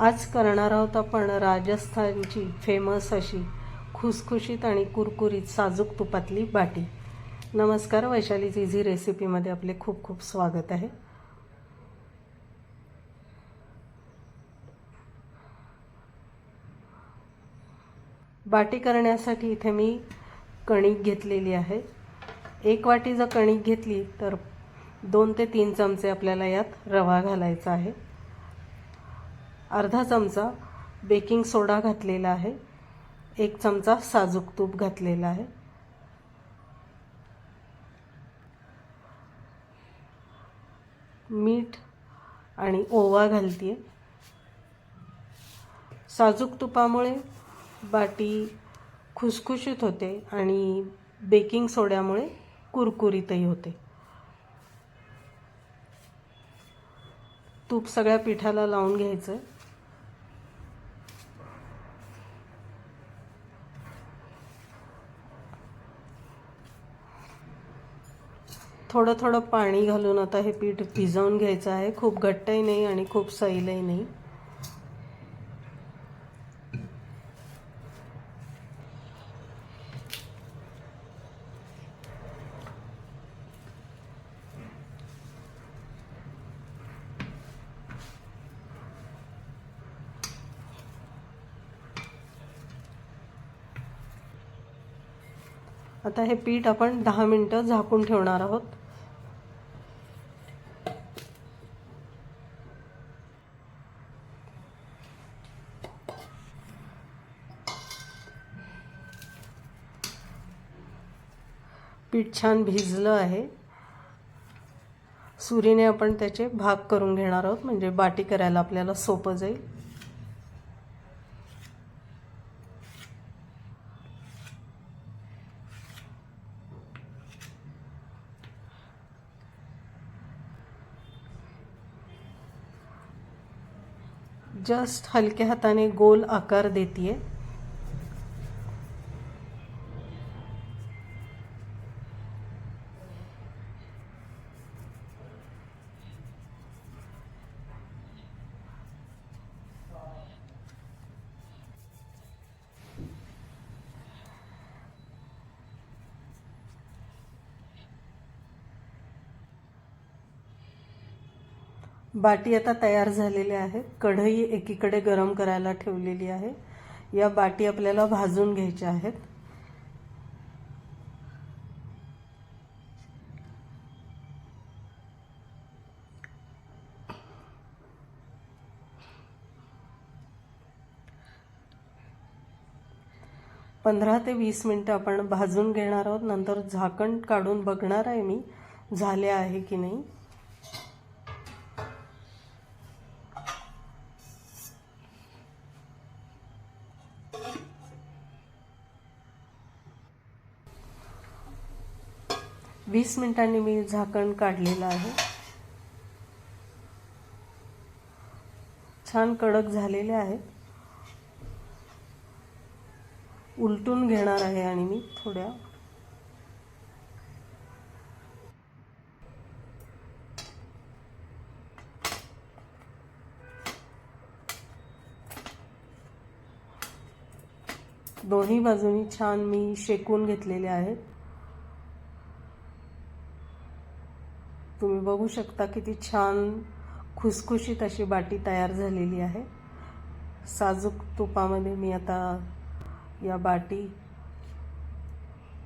आज करणार आहोत आपण राजस्थानची फेमस अशी खुसखुशीत आणि कुरकुरीत साजूक तुपातली बाटी. नमस्कार वैशालीच इझी रेसिपीमध्ये आपले खूप खूप स्वागत आहे. बाटी करण्यासाठी इथे मी कणिक घेतलेली आहे. एक वाटी जर कणिक घेतली तर दोन ते तीन चमचे आपल्याला यात रवा घालायचा आहे. अर्धा चमचा बेकिंग सोडा घातलेला आहे. एक चमचा साजूक तूप घातलेला आहे. मीठ आणि ओवा घालते साजूक तुपामुळे बाटी खुसखुशीत होते आणि बेकिंग सोड्यामुळे कुरकुरीतही होते. तूप सगळ्या पिठाला लावून घ्यायचं थोडं थोडं पाणी घालून आता हे पीठ भिजवून घ्यायचं आहे. खूप घट्टही नाही आणि खूप सैलही नाही. आता हे पीठ आपण दहा मिनटं झाकून ठेवणार आहोत. पीठ छान भिजलं आहे. सुरीने आपण त्याचे भाग करून घेणार आहोत म्हणजे बाटी करायला आपल्याला सोपं जाईल. जस्ट हलक्या हाताने गोल आकार देते बाटी आता तयार झालेली आहे कढई एकीकडे गरम करायला ठेवलेली आहे. या बाटी आपल्याला भाजून घ्यायच्या आहेत. पंधरा ते वीस मिनटं आपण भाजून घेणार आहोत. नंतर झाकण काढून बघणार आहे मी. झाले आहे की नाही. वीस मिनिटांनी मी झाकण काढलेलं आहे. छान कडक झालेले आहेत उलटून घेणार आहे आणि मी थोड्या दोन्ही बाजूनी छान मी शेकून घेतलेले आहेत. तुम्ही बघू शकता किती छान खुसखुशीत अशी बाटी तयार झालेली आहे. साजूक तुपामध्ये मी आता या बाटी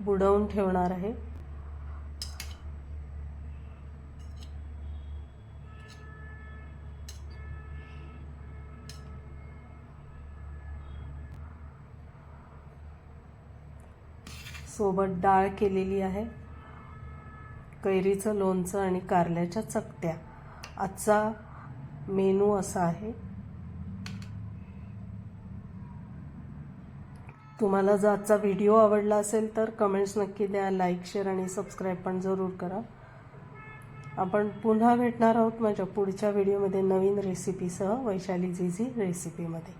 बुडवून ठेवणार आहे. सोबत डाळ केलेली आहे. कैरीचं लोणचं आणि कारल्याच्या चकत्या. आजचा मेनू असा आहे. तुम्हाला जर आजचा व्हिडिओ आवडला असेल तर कमेंट्स नक्की द्या. लाईक शेअर आणि सबस्क्राईब पण जरूर करा. आपण पुन्हा भेटणार आहोत माझ्या पुढच्या व्हिडिओमध्ये नवीन रेसिपीसह वैशाली झिझी रेसिपीमध्ये